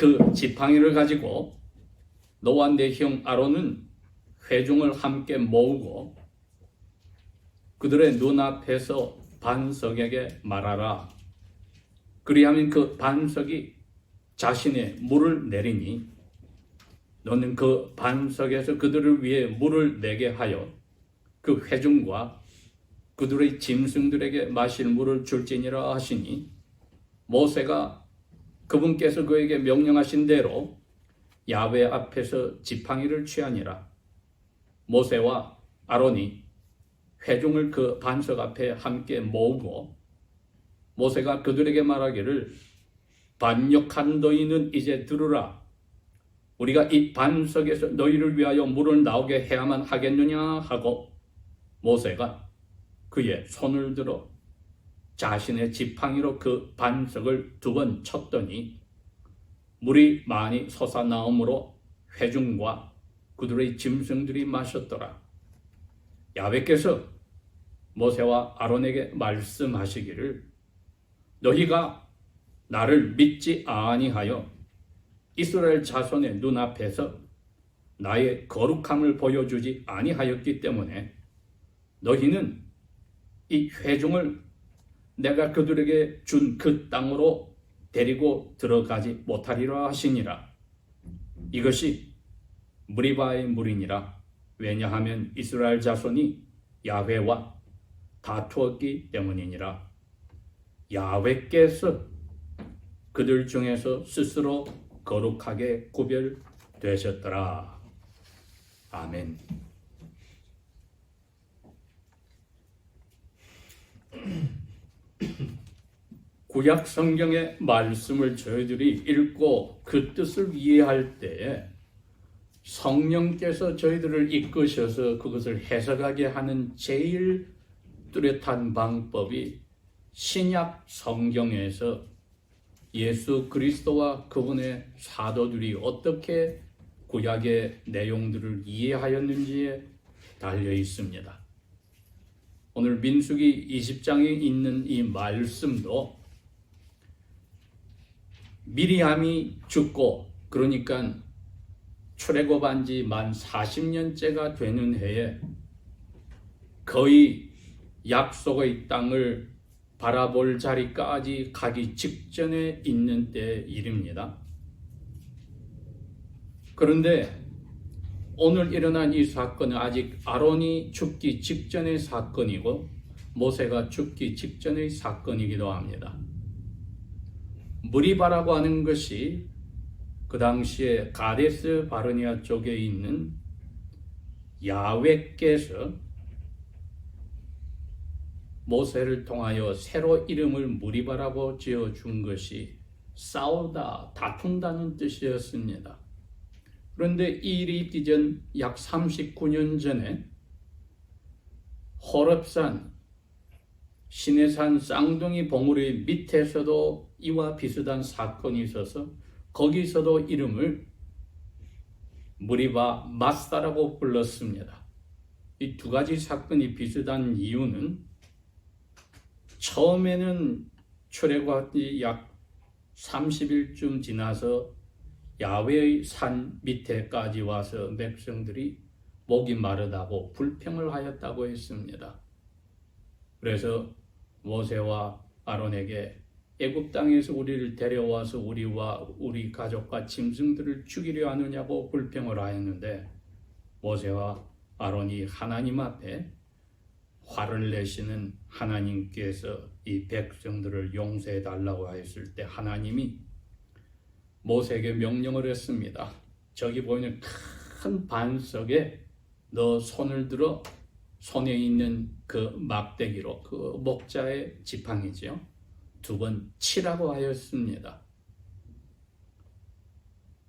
그 지팡이를 가지고 너와 내 형 아론은 회중을 함께 모으고 그들의 눈앞에서 반석에게 말하라. 그리하면 그 반석이 자신의 물을 내리니 너는 그 반석에서 그들을 위해 물을 내게 하여 그 회중과 그들의 짐승들에게 마실 물을 줄지니라 하시니 모세가 그분께서 그에게 명령하신 대로 야외 앞에서 지팡이를 취하니라. 모세와 아론이 회중을 그 반석 앞에 함께 모으고 모세가 그들에게 말하기를 반역한 너희는 이제 들으라. 우리가 이 반석에서 너희를 위하여 물을 나오게 해야만 하겠느냐 하고 모세가 그의 손을 들어 자신의 지팡이로 그 반석을 두 번 쳤더니 물이 많이 솟아나오므로 회중과 그들의 짐승들이 마셨더라. 야외께서 모세와 아론에게 말씀하시기를 너희가 나를 믿지 아니하여 이스라엘 자손의 눈앞에서 나의 거룩함을 보여주지 아니하였기 때문에 너희는 이 회중을 내가 그들에게 준 그 땅으로 데리고 들어가지 못하리라 하시니라. 이것이 무리바의 물이니라. 왜냐하면 이스라엘 자손이 야훼와 다투었기 때문이니라. 야훼께서 그들 중에서 스스로 거룩하게 구별되셨더라. 아멘. 구약 성경의 말씀을 저희들이 읽고 그 뜻을 이해할 때에 성령께서 저희들을 이끄셔서 그것을 해석하게 하는 제일 뚜렷한 방법이 신약 성경에서 예수 그리스도와 그분의 사도들이 어떻게 구약의 내용들을 이해하였는지에 달려 있습니다. 오늘 민수기 20장에 있는 이 말씀도 미리암이 죽고 그러니까 출애굽한 지 만 40년째가 되는 해에 거의 약속의 땅을 바라볼 자리까지 가기 직전에 있는 때 일입니다. 그런데 오늘 일어난 이 사건은 아직 아론이 죽기 직전의 사건이고 모세가 죽기 직전의 사건이기도 합니다. 무리바라고 하는 것이 그 당시에 가데스 바르니아 쪽에 있는 야훼께서 모세를 통하여 새로 이름을 무리바라고 지어 준 것이 싸우다 다툰다는 뜻이었습니다. 그런데 이 일이 있기 전 약 39년 전에 호럽산 시내산 쌍둥이 봉우리 밑에서도 이와 비슷한 사건이 있어서 거기서도 이름을 무리바 마스다라고 불렀습니다. 이 두 가지 사건이 비슷한 이유는 처음에는 출애굽이 약 30일쯤 지나서 야외의 산 밑에까지 와서 백성들이 목이 마르다고 불평을 하였다고 했습니다. 그래서 모세와 아론에게 애굽 땅에서 우리를 데려와서 우리와 우리 가족과 짐승들을 죽이려 하느냐고 불평을 하였는데 모세와 아론이 하나님 앞에 화를 내시는 하나님께서 이 백성들을 용서해 달라고 하였을 때 하나님이 모세에게 명령을 했습니다. 저기 보이는 큰 반석에 너 손을 들어 손에 있는 그 막대기로 그 목자의 지팡이지요. 두 번 치라고 하였습니다.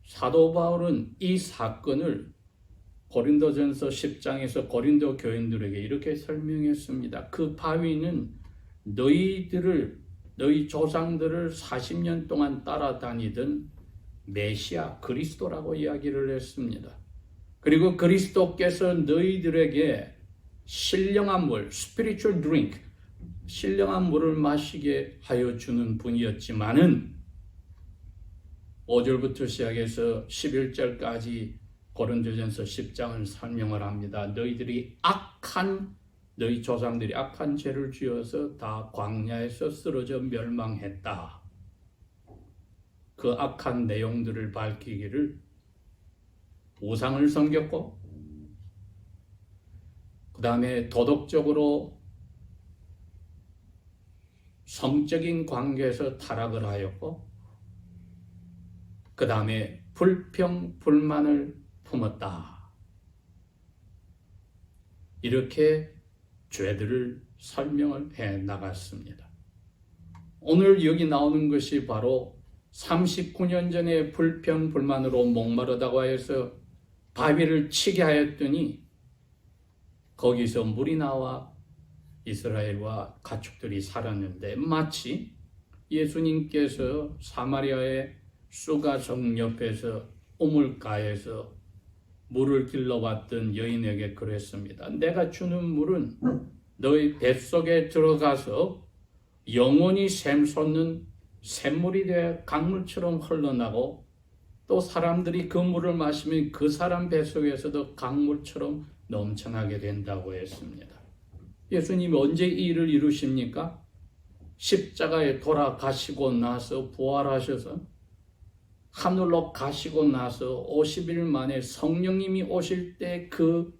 사도 바울은 이 사건을 고린도전서 10장에서 고린도 교인들에게 이렇게 설명했습니다. 그 바위는 너희들을 너희 조상들을 40년 동안 따라다니던 메시아 그리스도라고 이야기를 했습니다. 그리고 그리스도께서 너희들에게 신령한 물, spiritual drink, 신령한 물을 마시게 하여 주는 분이었지만은 5절부터 시작해서 11절까지 고린도전서 10장을 설명을 합니다. 너희들이 악한 너희 조상들이 악한 죄를 지어서 다 광야에서 쓰러져 멸망했다. 그 악한 내용들을 밝히기를 우상을 섬겼고 그 다음에 도덕적으로 성적인 관계에서 타락을 하였고 그 다음에 불평 불만을 품었다. 이렇게 죄들을 설명을 해 나갔습니다. 오늘 여기 나오는 것이 바로 39년 전에 불평 불만으로 목마르다고 해서 바위를 치게 하였더니 거기서 물이 나와 이스라엘과 가축들이 살았는데 마치 예수님께서 사마리아의 수가성 옆에서 우물가에서 물을 길러 왔던 여인에게 그랬습니다. 내가 주는 물은 너희 뱃속에 들어가서 영원히 샘솟는 샘물이 되어 강물처럼 흘러나고 또 사람들이 그 물을 마시면 그 사람 뱃속에서도 강물처럼 넘쳐나게 된다고 했습니다. 예수님이 언제 이 일을 이루십니까? 십자가에 돌아가시고 나서 부활하셔서 하늘로 가시고 나서 50일 만에 성령님이 오실 때 그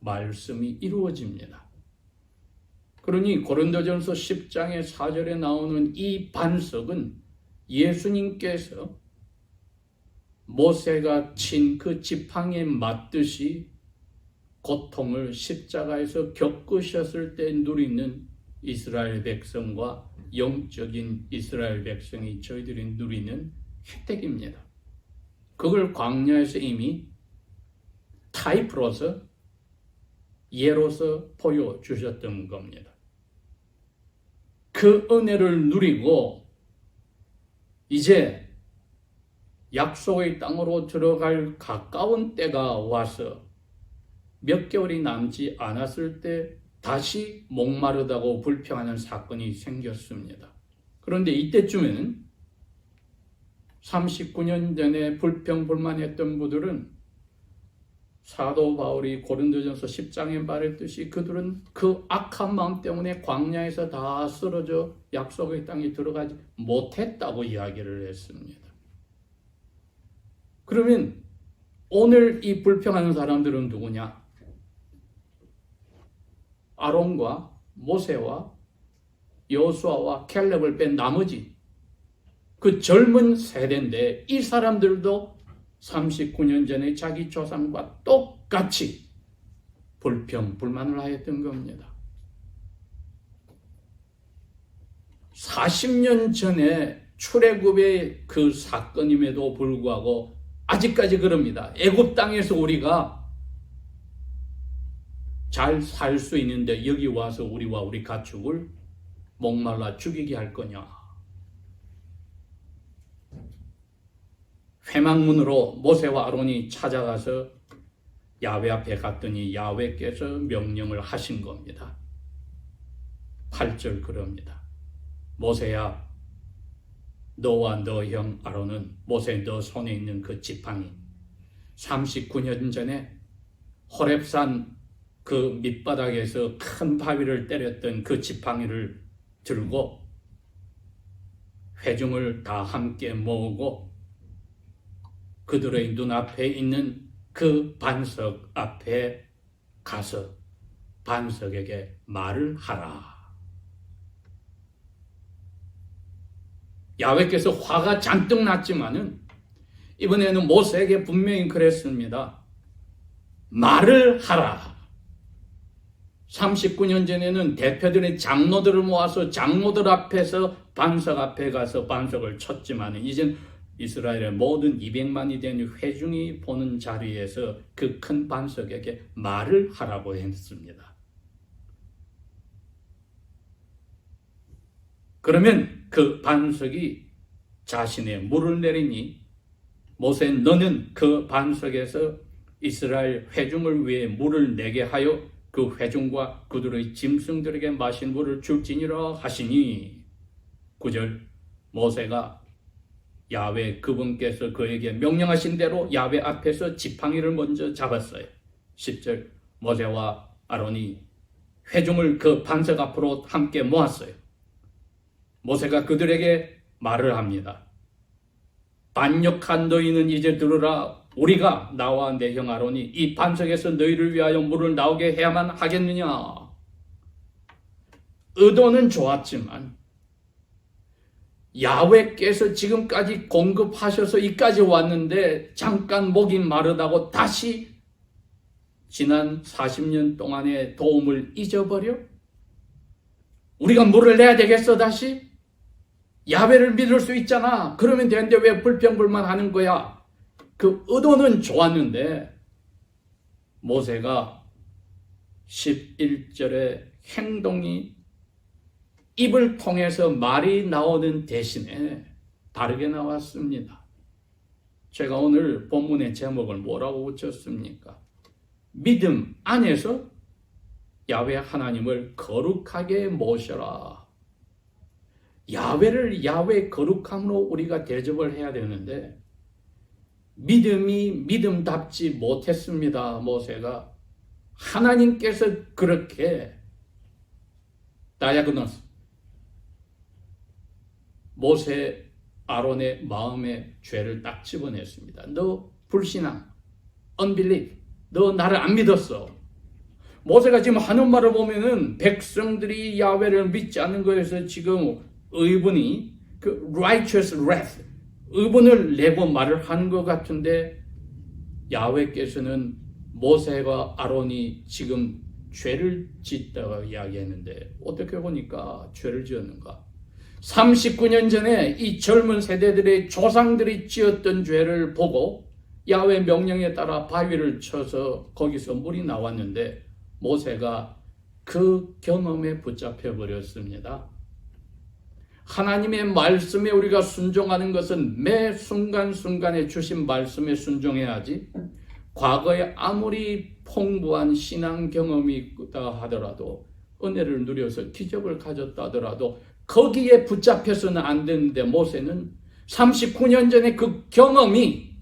말씀이 이루어집니다. 그러니 고린도전서 10장의 4절에 나오는 이 반석은 예수님께서 모세가 친 그 지팡이에 맞듯이 고통을 십자가에서 겪으셨을 때 누리는 이스라엘 백성과 영적인 이스라엘 백성이 저희들이 누리는 혜택입니다. 그걸 광야에서 이미 타입으로서 예로서 보여주셨던 겁니다. 그 은혜를 누리고 이제 약속의 땅으로 들어갈 가까운 때가 와서 몇 개월이 남지 않았을 때 다시 목마르다고 불평하는 사건이 생겼습니다. 그런데 이때쯤에는 39년 전에 불평불만했던 분들은 사도 바울이 고린도전서 10장에 말했듯이 그들은 그 악한 마음 때문에 광야에서 다 쓰러져 약속의 땅에 들어가지 못했다고 이야기를 했습니다. 그러면 오늘 이 불평하는 사람들은 누구냐? 아론과 모세와 여수아와 캘렙을 뺀 나머지 그 젊은 세대인데 이 사람들도 39년 전에 자기 조상과 똑같이 불평, 불만을 하였던 겁니다. 40년 전에 출애굽의 그 사건임에도 불구하고 아직까지 그럽니다. 애굽 땅에서 우리가 잘 살 수 있는데 여기 와서 우리와 우리 가축을 목말라 죽이게 할 거냐? 회망문으로 모세와 아론이 찾아가서 야외 앞에 갔더니 야외께서 명령을 하신 겁니다. 8절 그럽니다. 모세야 너와 너 형 아론은 모세 너 손에 있는 그 지팡이 39년 전에 호랩산 그 밑바닥에서 큰 바위를 때렸던 그 지팡이를 들고 회중을 다 함께 모으고 그들의 눈앞에 있는 그 반석 앞에 가서 반석에게 말을 하라. 야외께서 화가 잔뜩 났지만은 이번에는 모세에게 분명히 그랬습니다. 말을 하라. 39년 전에는 대표들의 장로들을 모아서 장로들 앞에서 반석 앞에 가서 반석을 쳤지만 이젠 이스라엘의 모든 200만이 된 회중이 보는 자리에서 그 큰 반석에게 말을 하라고 했습니다. 그러면 그 반석이 자신의 물을 내리니 모세 너는 그 반석에서 이스라엘 회중을 위해 물을 내게 하여 그 회중과 그들의 짐승들에게 마신 물을 줄지니라 하시니 구절 모세가 야외 그분께서 그에게 명령하신 대로 야외 앞에서 지팡이를 먼저 잡았어요. 10절 모세와 아론이 회중을 그 반석 앞으로 함께 모았어요. 모세가 그들에게 말을 합니다. 반역한 너희는 이제 들으라. 우리가 나와 내 형 아론이 이 반석에서 너희를 위하여 물을 나오게 해야만 하겠느냐. 의도는 좋았지만 야외께서 지금까지 공급하셔서 이까지 왔는데 잠깐 목이 마르다고 다시 지난 40년 동안의 도움을 잊어버려? 우리가 물을 내야 되겠어 다시? 야외를 믿을 수 있잖아. 그러면 되는데 왜 불평불만 하는 거야? 그 의도는 좋았는데 모세가 11절의 행동이 입을 통해서 말이 나오는 대신에 다르게 나왔습니다. 제가 오늘 본문의 제목을 뭐라고 붙였습니까? 믿음 안에서 야외 하나님을 거룩하게 모셔라. 야외를 야외 거룩함으로 우리가 대접을 해야 되는데 믿음이 믿음답지 못했습니다. 모세가 하나님께서 그렇게 다야그노스 모세 아론의 마음에 죄를 딱 집어냈습니다. 너 불신앙, unbelief, 너 나를 안 믿었어. 모세가 지금 하는 말을 보면은 백성들이 야외를 믿지 않는 것에서 지금 의분이 그 righteous wrath, 의분을 내고 말을 하는 것 같은데 야외께서는 모세와 아론이 지금 죄를 짓다가 이야기했는데 어떻게 보니까 죄를 지었는가? 39년 전에 이 젊은 세대들의 조상들이 지었던 죄를 보고 야외 명령에 따라 바위를 쳐서 거기서 물이 나왔는데 모세가 그 경험에 붙잡혀 버렸습니다. 하나님의 말씀에 우리가 순종하는 것은 매 순간순간에 주신 말씀에 순종해야지 과거에 아무리 풍부한 신앙 경험이 있다 하더라도 은혜를 누려서 기적을 가졌다 하더라도 거기에 붙잡혀서는 안 되는데 모세는 39년 전에 그 경험이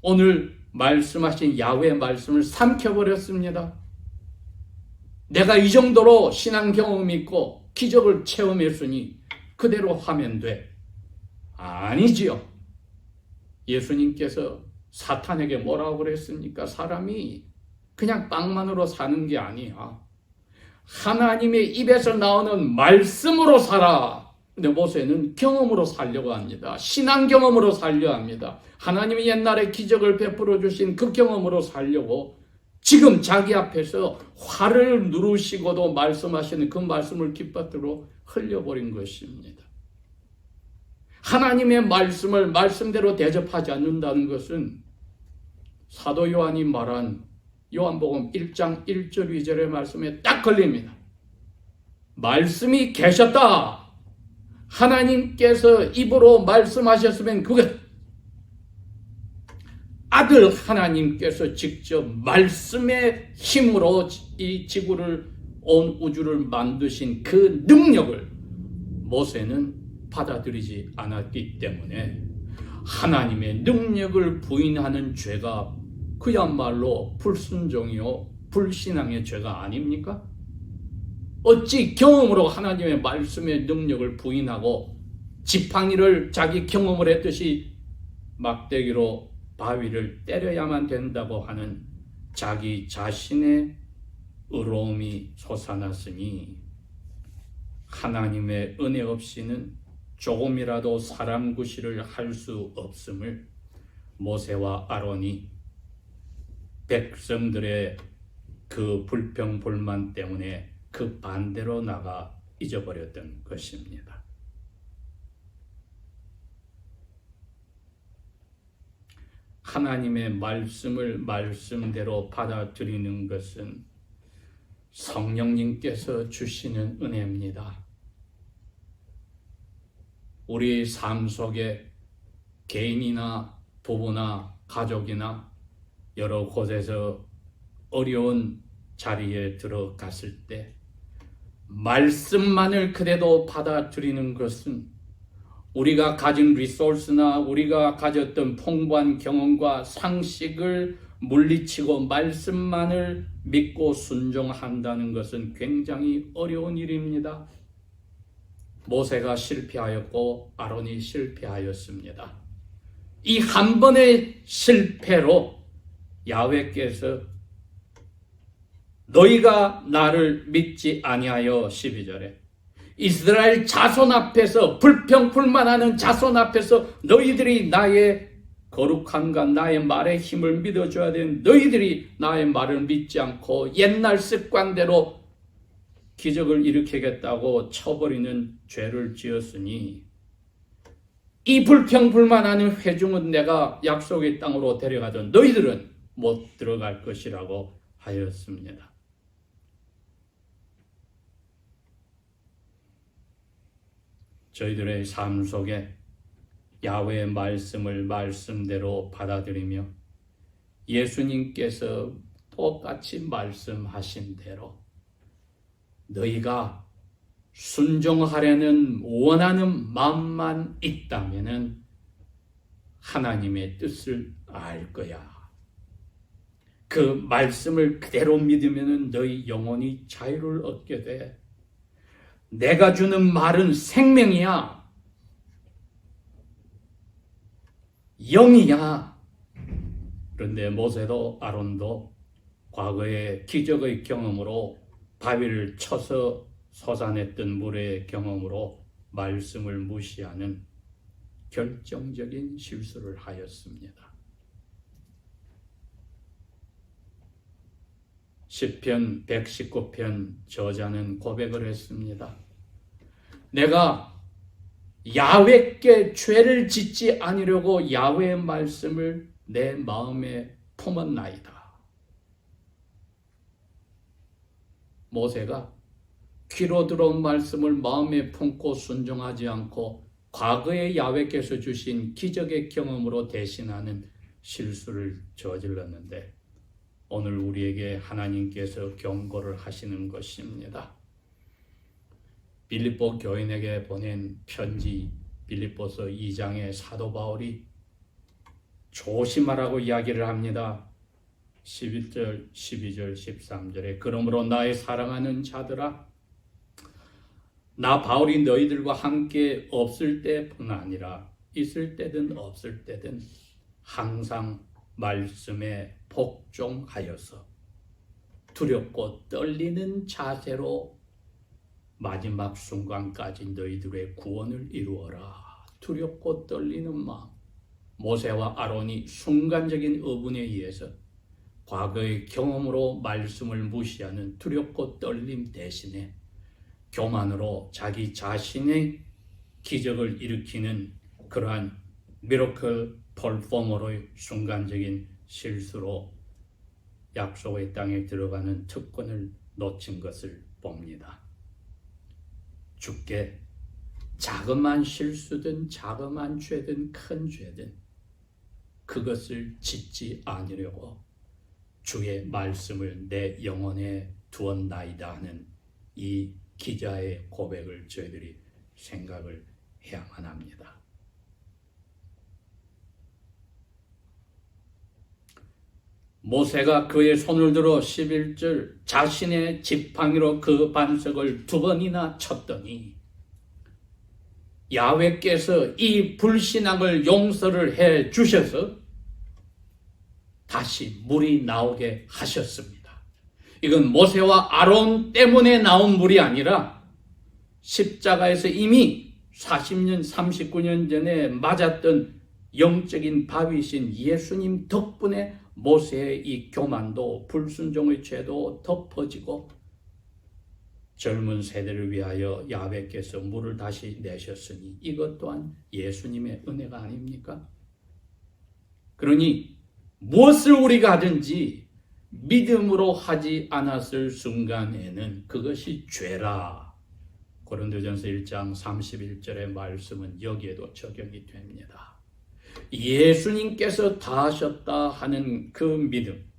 오늘 말씀하신 야외 말씀을 삼켜버렸습니다. 내가 이 정도로 신앙 경험이 있고 기적을 체험했으니 그대로 하면 돼. 아니지요. 예수님께서 사탄에게 뭐라고 그랬습니까? 사람이 그냥 빵만으로 사는 게 아니야. 하나님의 입에서 나오는 말씀으로 살아. 근데 모세는 경험으로 살려고 합니다. 신앙 경험으로 살려 합니다. 하나님이 옛날에 기적을 베풀어 주신 그 경험으로 살려고 지금 자기 앞에서 화를 누르시고도 말씀하시는 그 말씀을 깃밭으로 흘려버린 것입니다. 하나님의 말씀을 말씀대로 대접하지 않는다는 것은 사도 요한이 말한 요한복음 1장 1절 2절의 말씀에 딱 걸립니다. 말씀이 계셨다. 하나님께서 입으로 말씀하셨으면 그것 아들 하나님께서 직접 말씀의 힘으로 이 지구를 온 우주를 만드신 그 능력을 모세는 받아들이지 않았기 때문에 하나님의 능력을 부인하는 죄가 그야말로 불순종이요 불신앙의 죄가 아닙니까? 어찌 경험으로 하나님의 말씀의 능력을 부인하고 지팡이를 자기 경험을 했듯이 막대기로 바위를 때려야만 된다고 하는 자기 자신의 의로움이 솟아났으니 하나님의 은혜 없이는 조금이라도 사람 구실을 할 수 없음을 모세와 아론이 백성들의 그 불평 불만 때문에 그 반대로 나가 잊어버렸던 것입니다. 하나님의 말씀을 말씀대로 받아들이는 것은 성령님께서 주시는 은혜입니다. 우리 삶 속에 개인이나 부부나 가족이나 여러 곳에서 어려운 자리에 들어갔을 때 말씀만을 그래도 받아들이는 것은 우리가 가진 리소스나 우리가 가졌던 풍부한 경험과 상식을 물리치고 말씀만을 믿고 순종한다는 것은 굉장히 어려운 일입니다. 모세가 실패하였고 아론이 실패하였습니다. 이 한 번의 실패로 야훼께서 너희가 나를 믿지 아니하여 12절에 이스라엘 자손 앞에서 불평불만하는 자손 앞에서 너희들이 나의 거룩함과 나의 말의 힘을 믿어줘야 되는 너희들이 나의 말을 믿지 않고 옛날 습관대로 기적을 일으키겠다고 쳐버리는 죄를 지었으니 이 불평불만하는 회중은 내가 약속의 땅으로 데려가던 너희들은 못 들어갈 것이라고 하였습니다. 저희들의 삶 속에 야외의 말씀을 말씀대로 받아들이며 예수님께서 똑같이 말씀하신 대로 너희가 순종하려는 원하는 마음만 있다면은 하나님의 뜻을 알 거야. 그 말씀을 그대로 믿으면은 너희 영혼이 자유를 얻게 돼. 내가 주는 말은 생명이야. 영이야. 그런데 모세도 아론도 과거의 기적의 경험으로 바위를 쳐서 솟아냈던 물의 경험으로 말씀을 무시하는 결정적인 실수를 하였습니다. 시편 119편 저자는 고백을 했습니다. 내가 야훼께 죄를 짓지 아니려고 야훼의 말씀을 내 마음에 품었나이다. 모세가 귀로 들어온 말씀을 마음에 품고 순종하지 않고 과거의 야훼께서 주신 기적의 경험으로 대신하는 실수를 저질렀는데 오늘 우리에게 하나님께서 경고를 하시는 것입니다. 빌립보 교인에게 보낸 편지 빌립보서 2장의 사도 바울이 조심하라고 이야기를 합니다. 11절, 12절, 13절에 그러므로 나의 사랑하는 자들아 나 바울이 너희들과 함께 없을 때뿐 아니라 있을 때든 없을 때든 항상 말씀에 복종하여서 두렵고 떨리는 자세로 마지막 순간까지 너희들의 구원을 이루어라. 두렵고 떨리는 마음. 모세와 아론이 순간적인 어분에 의해서 과거의 경험으로 말씀을 무시하는 두렵고 떨림 대신에 교만으로 자기 자신의 기적을 일으키는 그러한 미러클 펄포머로의 순간적인 실수로 약속의 땅에 들어가는 특권을 놓친 것을 봅니다. 주께 자그만 실수든 자그만 죄든 큰 죄든 그것을 짓지 않으려고 주의 말씀을 내 영혼에 두었나이다 하는 이 기자의 고백을 저희들이 생각을 해야만 합니다. 모세가 그의 손을 들어 11절 자신의 지팡이로 그 반석을 두 번이나 쳤더니 야훼께서 이 불신앙을 용서를 해 주셔서 다시 물이 나오게 하셨습니다. 이건 모세와 아론 때문에 나온 물이 아니라 십자가에서 이미 40년, 39년 전에 맞았던 영적인 바위신 예수님 덕분에 모세의 이 교만도 불순종의 죄도 덮어지고 젊은 세대를 위하여 야훼께서 물을 다시 내셨으니 이것 또한 예수님의 은혜가 아닙니까? 그러니 무엇을 우리가 하든지 믿음으로 하지 않았을 순간에는 그것이 죄라. 고린도전서 1장 31절의 말씀은 여기에도 적용이 됩니다. 예수님께서 다 하셨다 하는 그 믿음,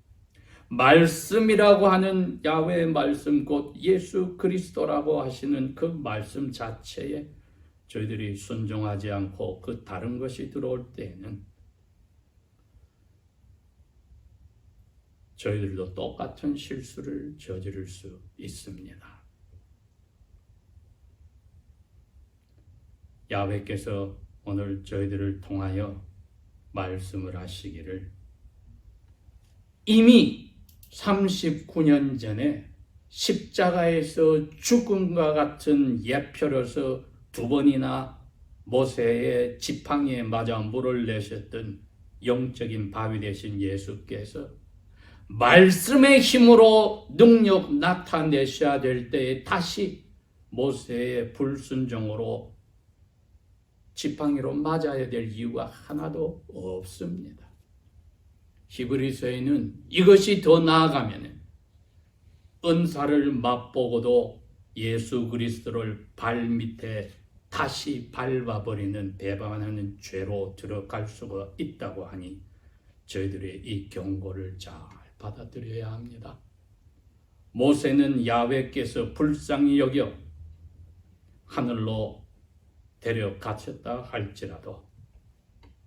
말씀이라고 하는 야훼의 말씀 곧 예수 그리스도라고 하시는 그 말씀 자체에 저희들이 순종하지 않고 그 다른 것이 들어올 때에는 저희들도 똑같은 실수를 저지를 수 있습니다. 야훼께서 오늘 저희들을 통하여 말씀을 하시기를 이미 39년 전에 십자가에서 죽음과 같은 예표로서 두 번이나 모세의 지팡이에 맞아 물을 내셨던 영적인 바위 되신 예수께서 말씀의 힘으로 능력 나타내셔야 될 때에 다시 모세의 불순종으로 지팡이로 맞아야 될 이유가 하나도 없습니다. 히브리서에는 이것이 더 나아가면 은사를 맛보고도 예수 그리스도를 발 밑에 다시 밟아버리는 배반하는 죄로 들어갈 수가 있다고 하니 저희들의 이 경고를 잘 받아들여야 합니다. 모세는 야훼께서 불쌍히 여겨 하늘로 데려가셨다 할지라도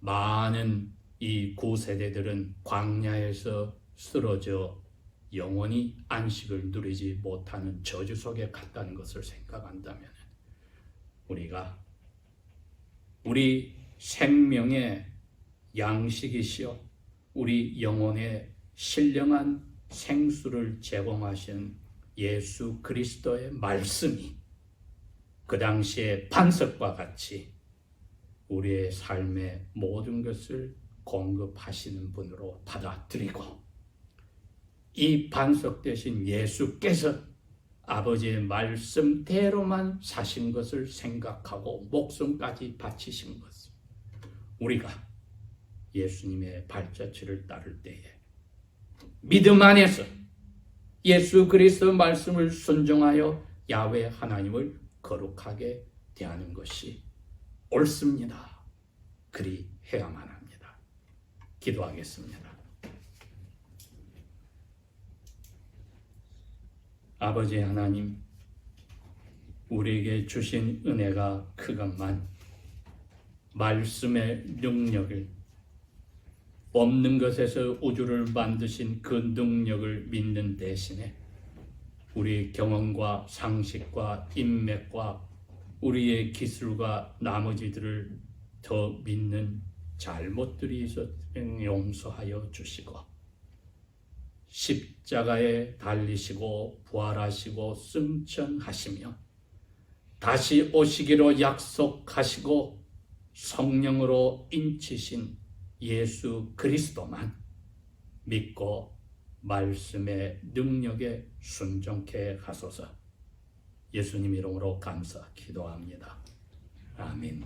많은 이 구세대들은 광야에서 쓰러져 영원히 안식을 누리지 못하는 저주 속에 갔다는 것을 생각한다면 우리가 우리 생명의 양식이시여 우리 영혼의 신령한 생수를 제공하신 예수 그리스도의 말씀이 그 당시의 반석과 같이 우리의 삶의 모든 것을 공급하시는 분으로 받아들이고 이 반석 대신 예수께서 아버지의 말씀대로만 사신 것을 생각하고 목숨까지 바치신 것을 우리가 예수님의 발자취를 따를 때에 믿음 안에서 예수 그리스도 말씀을 순종하여 야훼 하나님을 거룩하게 대하는 것이 옳습니다. 그리 해야만 합니다. 기도하겠습니다. 아버지 하나님, 우리에게 주신 은혜가 크건만 말씀의 능력을 없는 것에서 우주를 만드신 그 능력을 믿는 대신에 우리 경험과 상식과 인맥과 우리의 기술과 나머지들을 더 믿는 잘못들이 있었으면 용서하여 주시고 십자가에 달리시고 부활하시고 승천하시며 다시 오시기로 약속하시고 성령으로 인치신 예수 그리스도만 믿고 말씀의 능력에 순종케 하소서 예수님 이름으로 감사 기도합니다. 아멘.